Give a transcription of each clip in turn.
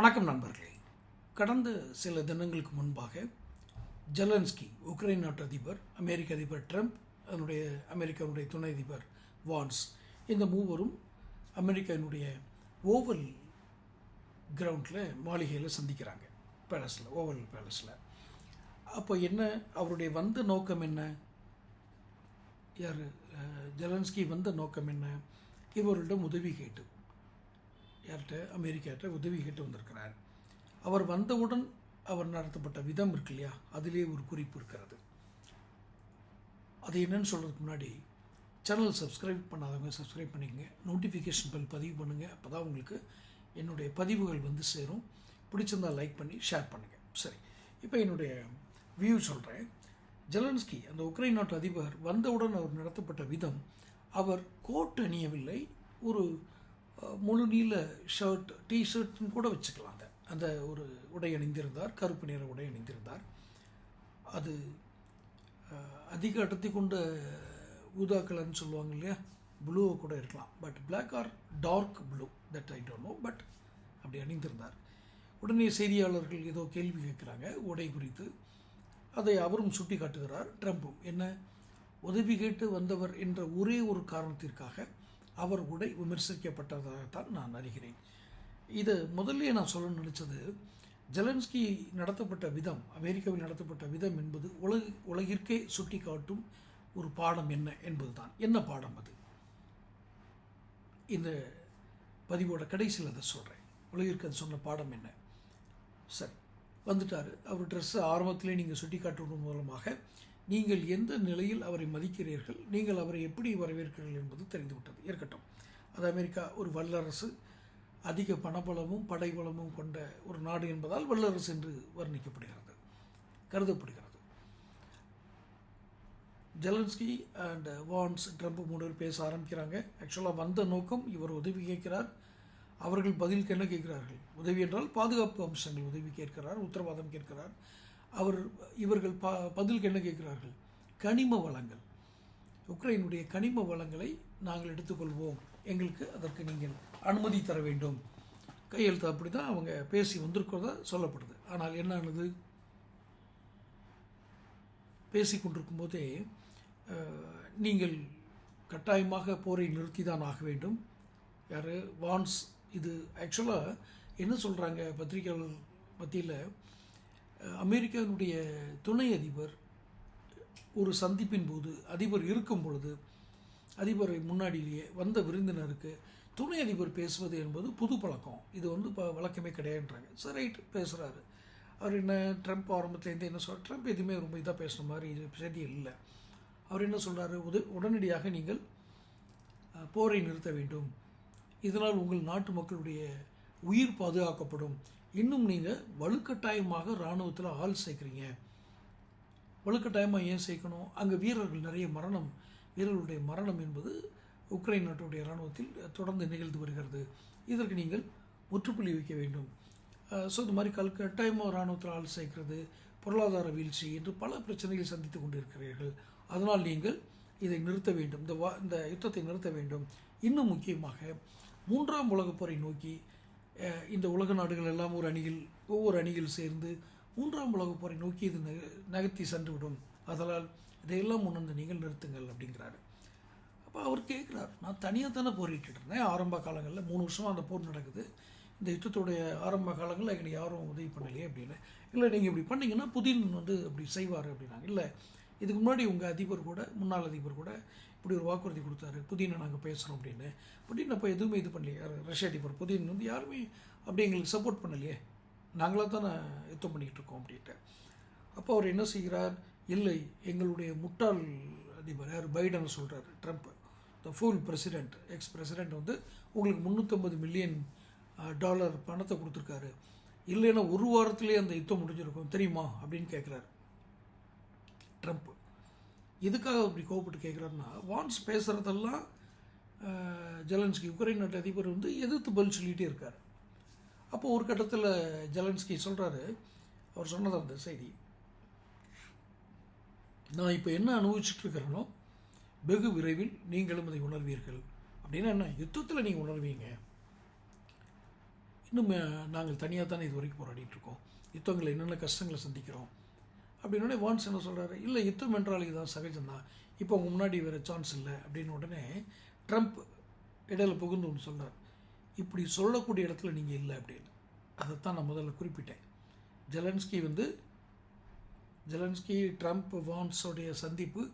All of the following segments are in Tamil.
வணக்கம் நண்பர்களே. கடந்த சில தினங்களுக்கு முன்பாக ஜெலன்ஸ்கி உக்ரைன் நாட்டு அதிபர் அமெரிக்க அதிபர் ட்ரம்ப் அதனுடைய அமெரிக்காவுடைய துணை அதிபர் வான்ஸ் இந்த மூவரும் அமெரிக்காவினுடைய ஓவல் கிரவுண்டில் மாளிகையில் சந்திக்கிறாங்க. பேலஸில் ஓவல் பேலஸில் அப்போ என்ன அவருடைய வந்த நோக்கம் என்ன? யார்? ஜெலன்ஸ்கி வந்த நோக்கம் என்ன? இவர்களிடம் உதவி கேட்டு யார்கிட்ட அமெரிக்காட்ட உதவி கேட்டு வந்திருக்கிறார். அவர் வந்தவுடன் அவர் நடத்தப்பட்ட விதம் இருக்கு இல்லையா? அதிலே ஒரு குறிப்பு இருக்கிறது. அது என்னன்னு சொல்கிறதுக்கு முன்னாடி சேனல் சப்ஸ்கிரைப் பண்ணாதவங்க சப்ஸ்கிரைப் பண்ணிக்கங்க. நோட்டிஃபிகேஷன் பெல் பதிவு பண்ணுங்கள் அப்போ தான் உங்களுக்கு என்னுடைய பதிவுகள் வந்து சேரும். பிடிச்சிருந்தால் லைக் பண்ணி ஷேர் பண்ணுங்கள் சரி. இப்போ என்னுடைய வியூ சொல்கிறேன் ஜெலன்ஸ்கி அந்த உக்ரைன் நாட்டு அதிபர் வந்தவுடன் அவர் நடத்தப்பட்ட விதம் அவர் கோட் அணியவில்லை. ஒரு முழு நீல ஷர்ட் டிஷர்ட்னு கூட வச்சுக்கலாம் அந்த அந்த ஒரு உடை அணிந்திருந்தார் கருப்பு நிற உடை அணிந்திருந்தார். அது அதிக அடர்த்தி கொண்ட ஊதா கலர்னு சொல்லுவாங்க இல்லையா? ப்ளூவை கூட இருக்கலாம். But black or dark blue that I don't know but அப்படி அணிந்திருந்தார். உடனே செய்தியாளர்கள் ஏதோ கேள்வி கேட்குறாங்க உடை குறித்து. அதை அவரும் சுட்டி காட்டுகிறார் ட்ரம்ப்பும் என்ன? உதவி கேட்டு வந்தவர் என்ற ஒரே ஒரு காரணத்திற்காக அவர் உடை விமர்சிக்கப்பட்டதாகத்தான் நான் அறிகிறேன். இது முதல்ல நான் சொல்ல நினச்சது ஜெலன்ஸ்கி நடத்தப்பட்ட விதம் அமெரிக்காவில் நடத்தப்பட்ட விதம் என்பது உலக உலகிற்கே சுட்டி காட்டும் ஒரு பாடம் என்ன என்பதுதான். என்ன பாடம் அது? இந்த பதிவோட கடைசியில் அதை சொல்கிறேன் உலகிற்கு அது சொன்ன பாடம் என்ன? சரி வந்துட்டார். அவர் ட்ரெஸ்ஸை ஆரம்பத்திலே நீங்கள் சுட்டி காட்டுவதன் மூலமாக நீங்கள் எந்த நிலையில் அவரை மதிக்கிறீர்கள்? நீங்கள் அவரை எப்படி வரவேற்கிறீர்கள் என்பது தெரிந்துவிட்டது. இருக்கட்டும். அது அமெரிக்கா ஒரு வல்லரசு. அதிக பணபலமும் படைபலமும் கொண்ட ஒரு நாடு என்பதால் வல்லரசு என்று வர்ணிக்கப்படுகிறது. கருதப்படுகிறது. ஜெலன்ஸ்கி அண்ட் வான்ஸ் ட்ரம்ப் மூணு பேர் பேச ஆரம்பிக்கிறாங்க. ஆக்சுவலாக வந்த நோக்கம் இவர் உதவி கேட்கிறார். அவர்கள் பதிலுக்கு என்ன கேட்கிறார்கள்? உதவி என்றால் பாதுகாப்பு அம்சங்கள் உதவி கேட்கிறார் உத்தரவாதம் கேட்கிறார். அவர் இவர்கள் ப பதிலுக்கு என்ன கேட்கிறார்கள்? கனிம வளங்கள். உக்ரைனுடைய கனிம வளங்களை நாங்கள் எடுத்துக்கொள்வோம். எங்களுக்கு அதற்கு நீங்கள் அனுமதி தர வேண்டும். கையெழுத்து அப்படி தான் அவங்க பேசி வந்திருக்கிறதா சொல்லப்படுது. ஆனால் என்ன ஆனது? பேசி கொண்டிருக்கும் போதே நீங்கள் கட்டாயமாக போரை நிறுத்தி தான் ஆக வேண்டும். யார்? வான்ஸ். இது ஆக்சுவலாக என்ன சொல்கிறாங்க பத்திரிகையாளர் மத்தியில்? அமெரிக்காவினுடைய துணை அதிபர் ஒரு சந்திப்பின் போது அதிபர் இருக்கும் பொழுது அதிபரை முன்னாடியிலேயே வந்த விருந்தினருக்கு துணை அதிபர் பேசுவது என்பது புது பழக்கம். இது வந்து இப்போ வழக்கமே கிடையாதுன்றாங்க. சரி ரைட்டு பேசுகிறாரு அவர் என்ன ட்ரம்ப் ஆரம்பத்துலேருந்து என்ன சொல்கிறார் ட்ரம்ப் எதுவுமே ரொம்ப இதாக பேசுன மாதிரி இது செய்தி இல்லை. அவர் என்ன சொல்கிறாரு உத உடனடியாக நீங்கள் போரை நிறுத்த வேண்டும். இதனால் உங்கள் நாட்டு மக்களுடைய உயிர் பாதுகாக்கப்படும். இன்னும் நீங்கள் வலுக்கட்டாயமாக இராணுவத்தில் ஆள் சேர்க்குறீங்க. வலுக்கட்டாயமாக ஏன் சேர்க்கணும்? அங்கே வீரர்கள் நிறைய மரணம் வீரர்களுடைய மரணம் என்பது உக்ரைன் நாட்டுடைய இராணுவத்தில் தொடர்ந்து நிகழ்ந்து வருகிறது. இதற்கு நீங்கள் முற்றுப்புள்ளி வைக்க வேண்டும். ஸோ இந்த மாதிரி கல் கட்டாயமாக இராணுவத்தில் ஆள் சேர்க்கிறது பொருளாதார வீழ்ச்சி என்று பல பிரச்சனைகள் சந்தித்து கொண்டிருக்கிறீர்கள். அதனால் நீங்கள் இதை நிறுத்த வேண்டும். இந்த வா இந்த யுத்தத்தை நிறுத்த வேண்டும். இன்னும் முக்கியமாக மூன்றாம் உலகப் போரை நோக்கி இந்த உலக நாடுகள் எல்லாம் ஒரு அணியில் ஒவ்வொரு அணியில் சேர்ந்து மூன்றாம் உலகப் போரை நோக்கி இது நகர்த்தி சென்றுவிடும். அதனால் இதையெல்லாம் உணர்ந்து நீங்கள் நிறுத்துங்கள் அப்படிங்கிறாரு. அப்போ அவர் கேட்குறார் நான் தனியாக தானே போரிட்டு இருந்தேன். ஆரம்ப காலங்களில் மூணு வருஷமாக அந்த போர் நடக்குது. இந்த யுத்தத்துடைய ஆரம்ப காலங்களில் எங்களுக்கு யாரும் உதவி பண்ணலையே அப்படின்னு. இல்லை நீங்கள் இப்படி பண்ணிங்கன்னா புதின் வந்து அப்படி செய்வார் அப்படின்னாங்க. இல்லை இதுக்கு முன்னாடி உங்கள் அதிபர் கூட முன்னாள் அதிபர் கூட இப்படி ஒரு வாக்குறுதி கொடுத்தாரு. புதினை நாங்கள் பேசுகிறோம் அப்படின்னு. புதின் அப்போ எதுவுமே இது பண்ணலையே. ரஷ்ய அதிபர் புதின் வந்து யாருமே அப்படி எங்களுக்கு சப்போர்ட் பண்ணலையே. நாங்களாக தானே யுத்தம் பண்ணிக்கிட்டு இருக்கோம் அப்படின்ட்டு. அப்போ அவர் என்ன செய்கிறார்? இல்லை எங்களுடைய முட்டாள் அதிபர் யார்? பைடன் சொல்கிறார் Trump the full president ex president வந்து உங்களுக்கு முந்நூற்றம்பது மில்லியன் டாலர் பணத்தை கொடுத்துருக்காரு. இல்லைன்னா ஒரு வாரத்துலேயே அந்த யுத்தம் முடிஞ்சிருக்கும். தெரியுமா? அப்படின்னு கேட்குறாரு ட்ரம்ப் எதுக்காக அப்படி கோவப்பட்டு கேட்குறாருன்னா வான்ஸ் பேசுகிறதெல்லாம் ஜெலன்ஸ்கி உக்ரைன் நாட்டு அதிபர் வந்து எதிர்த்து பதில் சொல்லிகிட்டே இருக்கார். அப்போது ஒரு கட்டத்தில் ஜெலன்ஸ்கி சொல்கிறாரு அவர் சொன்னதாக அந்த செய்தி. நான் இப்போ என்ன அனுபவிச்சுட்ருக்கிறேனோ வெகு விரைவில் நீங்களும் அதை உணர்வீர்கள். அப்படின்னா என்ன? யுத்தத்தில் நீங்கள் உணர்வீங்க. இன்னும் நாங்கள் தனியாக தானே இது வரைக்கும் போராடிட்டுருக்கோம் யுத்தங்களை என்னென்ன கஷ்டங்களை சந்திக்கிறோம்? அப்படின்னோடனே வான்ஸ் என்ன சொல்கிறாரு இல்லை யுத்தம் என்றால் இதுதான் சகஜம்தான். இப்போ உங்கள் முன்னாடி வேறு சான்ஸ் இல்லை. அப்படின்னு உடனே ட்ரம்ப் இடையில புகுந்து ஒன்று சொல்றார். இப்படி சொல்லக்கூடிய இடத்துல நீங்கள் இல்லை அப்படின்னு. அதைத்தான் நான் முதல்ல குறிப்பிட்டேன். ஜெலன்ஸ்கி வந்து ஜெலன்ஸ்கி ட்ரம்ப் வான்ஸோடைய சந்திப்பு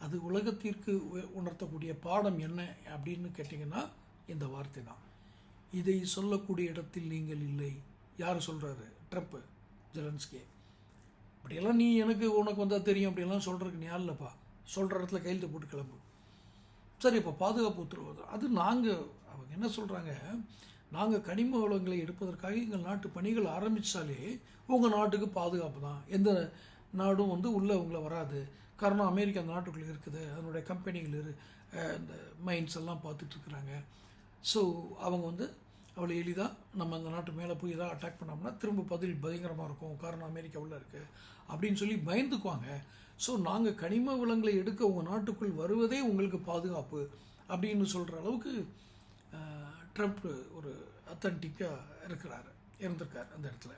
அது உலகத்திற்கு உணர்த்தக்கூடிய பாடம் என்ன அப்படின்னு கேட்டிங்கன்னா இந்த வார்த்தை தான். இதை சொல்லக்கூடிய இடத்தில் நீங்கள் இல்லை. யார் சொல்கிறாரு ட்ரம்ப் ஜெலன்ஸ்கே. அப்படியெல்லாம் நீ எனக்கு உனக்கு வந்தால் தெரியும் அப்படியெல்லாம் சொல்கிறதுக்கு நீ இல்லைப்பா. சொல்கிற இடத்துல கையெழுத்து போட்டு கிளம்பு. சரி இப்போ பாதுகாப்பு உத்தரவு அது நாங்கள் அவங்க என்ன சொல்கிறாங்க நாங்கள் கனிம வளங்களை எடுப்பதற்காக எங்கள் நாட்டு பணிகள் ஆரம்பித்தாலே உங்கள் நாட்டுக்கு பாதுகாப்பு தான். எந்த நாடும் வந்து உள்ளே உங்களை வராது. காரணம் அமெரிக்கா அந்த நாட்டுக்குள்ளே இருக்குது. அதனுடைய கம்பெனிகள் இரு இந்த மைன்ஸ் எல்லாம் பார்த்துட்ருக்குறாங்க ஸோ அவங்க வந்து அவ்வளோ எளிதாக நம்ம அந்த நாட்டு மேலே போய் ஏதாவது அட்டாக் பண்ணோம்னா திரும்ப பதில் பயங்கரமாக இருக்கும். காரணம் அமெரிக்கா உள்ளே இருக்குது அப்படின்னு சொல்லி பயந்துக்குவாங்க. ஸோ நாங்கள் கனிம வளங்களை எடுக்க உங்கள் நாட்டுக்குள் வருவதே உங்களுக்கு பாதுகாப்பு அப்படின்னு சொல்கிற அளவுக்கு ட்ரம்ப் ஒரு அத்தன்டிக்காக இருக்கிறாரு. இருந்திருக்கார் அந்த இடத்துல.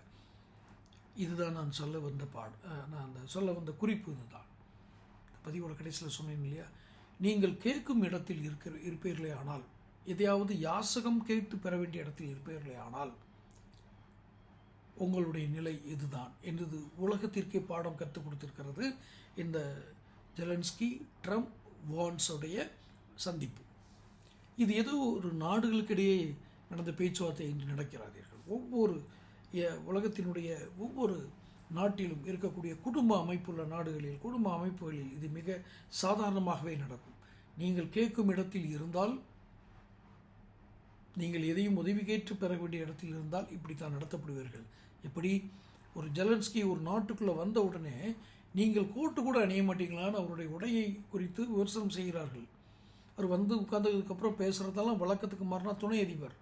இதுதான் நான் சொல்ல வந்த பாட நான் அந்த சொல்ல வந்த குறிப்பு இதுதான். பதிவோட கடைசியில் சொன்னேன் இல்லையா? நீங்கள் கேட்கும் இடத்தில் இருக்கிற இருப்பீர்களே ஆனால் எதையாவது யாசகம் கேட்டு பெற வேண்டிய இடத்தில் இருப்பீர்களே ஆனால் உங்களுடைய நிலை இதுதான் என்றது உலகத்திற்கே பாடம் கற்றுக் கொடுத்திருக்கிறது இந்த ஜெலன்ஸ்கி ட்ரம்ப் வான்ஸுடைய சந்திப்பு. இது ஏதோ ஒரு நாடுகளுக்கிடையே நடந்த பேச்சுவார்த்தை என்று நடக்கிறார்கள் ஒவ்வொரு உலகத்தினுடைய ஒவ்வொரு நாட்டிலும் இருக்கக்கூடிய குடும்ப அமைப்புள்ள நாடுகளில் குடும்ப அமைப்புகளில் இது மிக சாதாரணமாகவே நடக்கும். நீங்கள் கேட்கும் இடத்தில் இருந்தால் நீங்கள் எதையும் உதவி கேட்டு பெற வேண்டிய இடத்தில் இருந்தால் இப்படித்தான் நடத்தப்படுவீர்கள். எப்படி? ஒரு ஜெலன்ஸ்கி ஒரு நாட்டுக்குள்ளே வந்த உடனே நீங்கள் கோட்டு கூட அணிய மாட்டீங்களான்னு அவருடைய உடையை குறித்து விமர்சனம் செய்கிறார்கள். அவர் வந்து உட்காந்ததுக்கப்புறம் பேசுகிறதெல்லாம் வழக்கத்துக்கு மாறினா துணை அதிபர்.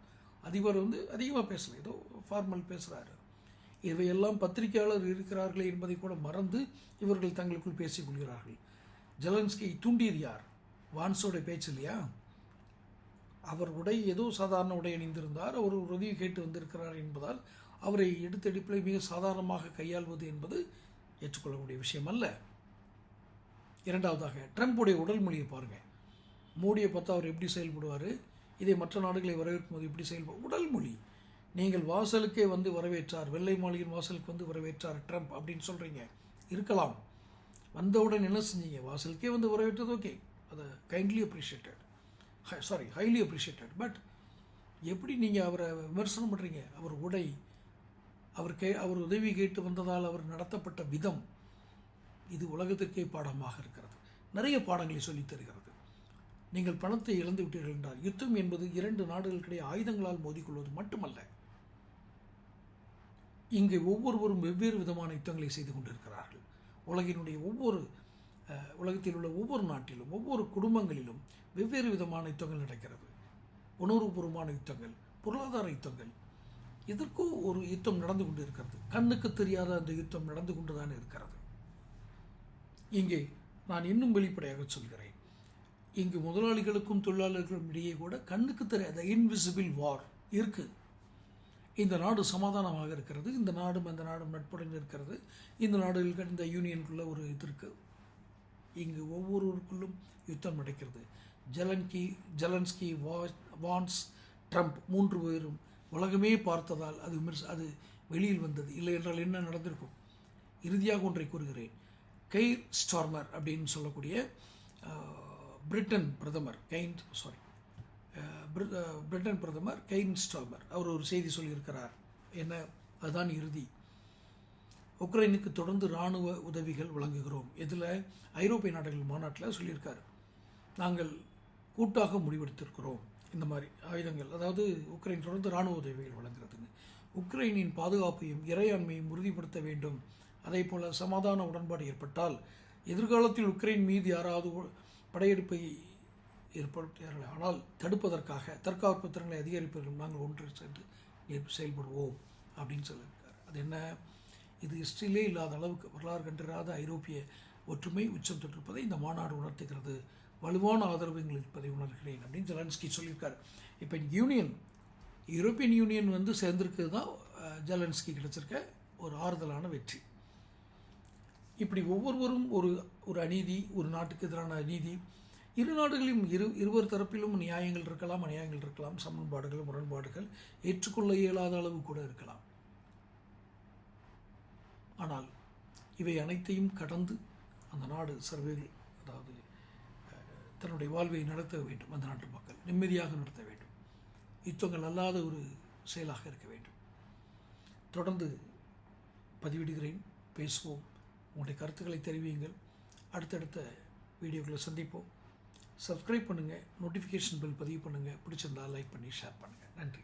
அதிபர் வந்து அதிகமாக பேசலை ஏதோ ஃபார்மல் பேசுகிறாரு இவையெல்லாம் பத்திரிகையாளர் இருக்கிறார்களே என்பதை கூட மறந்து இவர்கள் தங்களுக்குள் பேசிக் கொள்கிறார்கள். தூண்டியது யார்? வான்ஸோட பேச்சு இல்லையா? அவர் உடை ஏதோ சாதாரண உடை அணிந்திருந்தார். அவர் ஒரு உதவி கேட்டு வந்திருக்கிறார் என்பதால் அவரை எடுத்தெடுப்பில் மிக சாதாரணமாக கையாள்வது என்பது ஏற்றுக்கொள்ளக்கூடிய விஷயம் அல்ல. இரண்டாவதாக ட்ரம்ப்புடைய உடல் மொழியை பாருங்கள் மோடியை பார்த்தா அவர் எப்படி செயல்படுவார்? இதை மற்ற நாடுகளை வரவேற்கும் போது எப்படி செயல்படும் உடல் மொழி. நீங்கள் வாசலுக்கே வந்து வரவேற்றார் வெள்ளை மாளிகையின் வாசலுக்கு வந்து வரவேற்றார் ட்ரம்ப் அப்படின்னு சொல்கிறீங்க இருக்கலாம். வந்தவுடன் என்ன செஞ்சீங்க? வாசலுக்கே வந்து வரவேற்றது ஓகே. அதை kindly appreciated sorry highly appreciated but எப்படி நீங்கள் அவரை விமர்சனம் பண்ணுறீங்க அவர் உடை அவர் கே அவர் உதவி கேட்டு வந்ததால் அவர் நடத்தப்பட்ட விதம் இது உலகத்திற்கே பாடமாக இருக்கிறது. நிறைய பாடங்களை சொல்லித் தருகிறது. நீங்கள் பணத்தை இழந்து விட்டீர்கள் என்றால் யுத்தம் என்பது இரண்டு நாடுகளுக்கிடையே ஆயுதங்களால் மோதிக்கொள்வது மட்டுமல்ல. இங்கே ஒவ்வொருவரும் வெவ்வேறு விதமான யுத்தங்களை செய்து கொண்டிருக்கிறார்கள். உலகினுடைய ஒவ்வொரு உலகத்தில் உள்ள ஒவ்வொரு நாட்டிலும் ஒவ்வொரு குடும்பங்களிலும் வெவ்வேறு விதமான யுத்தங்கள் நடக்கிறது. உணர்வுபூர்வமான யுத்தங்கள் பொருளாதார யுத்தங்கள். எதற்கோ ஒரு யுத்தம் நடந்து கொண்டு இருக்கிறது கண்ணுக்கு தெரியாத அந்த யுத்தம் நடந்து கொண்டுதான் இருக்கிறது. இங்கே நான் இன்னும் வெளிப்படையாக சொல்கிறேன். இங்கு முதலாளிகளுக்கும் தொழிலாளர்களுக்கும் இடையே கூட கண்ணுக்கு தெரியாத இன்விசிபிள் வார் இருக்குது இந்த நாடு சமாதானமாக இருக்கிறது. இந்த நாடும் அந்த நாடும் நட்புடன் இருக்கிறது. இந்த நாடுகள் இந்த யூனியனுக்குள்ள ஒரு இது இருக்குது இங்கு ஒவ்வொருவருக்குள்ளும் யுத்தம் நடக்கிறது. ஜலன்கி ஜலன்ஸ்கி வா வான்ஸ் ட்ரம்ப் மூன்று பேரும் உலகமே பார்த்ததால் அது விமர்ச அது வெளியில் வந்தது. இல்லை என்றால் என்ன நடந்திருக்கும்? இறுதியாக ஒன்றை கூறுகிறேன். கெய்ர் ஸ்டார்மர் அப்படின்னு சொல்லக்கூடிய பிரிட்டன் பிரதமர் கெயின் சாரி பிரிட்டன் பிரதமர் கெயின் ஸ்டார்மர். அவர் ஒரு செய்தி சொல்லியிருக்கிறார். என்ன? அதுதான் இறுதி. உக்ரைனுக்கு தொடர்ந்து இராணுவ உதவிகள் வழங்குகிறோம். இதில் ஐரோப்பிய நாடுகள் மாநாட்டில் சொல்லியிருக்காரு. நாங்கள் கூட்டாக முடிவெடுத்திருக்கிறோம். இந்த மாதிரி ஆயுதங்கள். அதாவது உக்ரைன் தொடர்ந்து இராணுவ உதவிகள் வழங்குறதுன்னு. உக்ரைனின் பாதுகாப்பையும் இறையாண்மையும் உறுதிப்படுத்த வேண்டும். அதே போல் சமாதான உடன்பாடு ஏற்பட்டால் எதிர்காலத்தில் உக்ரைன் மீது யாராவது படையெடுப்பை ஏற்படுத்தார்கள் ஆனால் தடுப்பதற்காக தற்காப்பு திறன்களை அதிகரிப்பதற்கு நாங்கள் ஒன்று சென்று செயல்படுவோம் அப்படின்னு சொல்லியிருக்கார். அது என்ன? இது ஹிஸ்ட்ரியிலே இல்லாத அளவுக்கு வரலாறு கண்டிராத ஐரோப்பிய ஒற்றுமை உச்சம் தொட்டிருப்பதை இந்த மாநாடு உணர்த்துகிறது. வலுவான ஆதரவு எங்களுக்கு இருப்பதை உணர்கிறேன் அப்படின்னு ஜெலன்ஸ்கி சொல்லியிருக்காரு. இப்போ யூனியன் யூரோப்பியன் யூனியன் வந்து சேர்ந்திருக்கிறது தான் ஜெலன்ஸ்கி கிடச்சிருக்க ஒரு ஆறுதலான வெற்றி. இப்படி ஒவ்வொருவரும் ஒரு ஒரு அநீதி ஒரு நாட்டுக்கு எதிரான அநீதி இரு நாடுகளிலும் இரு இருவர் தரப்பிலும் நியாயங்கள் இருக்கலாம் அநியாயங்கள் இருக்கலாம் சமன்பாடுகள் முரண்பாடுகள் ஏற்றுக்கொள்ள இயலாத அளவு கூட இருக்கலாம். ஆனால் இவை அனைத்தையும் கடந்து அந்த நாடு சர்வேகள் அதாவது தன்னுடைய வாழ்வை நடத்த வேண்டும் அந்த நாட்டு மக்கள். நிம்மதியாக நடத்த வேண்டும். யுத்தங்கள் அல்லாத ஒரு செயலாக இருக்க வேண்டும். தொடர்ந்து பதிவிடுகிறேன். பேசுவோம். உங்களுடைய கருத்துக்களை தெரிவியுங்கள். அடுத்தடுத்த வீடியோக்களை சந்திப்போம். சப்ஸ்கிரைப் பண்ணுங்கள் நோட்டிஃபிகேஷன் பெல் பதிவு பண்ணுங்கள் பிடிச்சிருந்தா லைக் பண்ணி ஷேர் பண்ணுங்கள் நன்றி.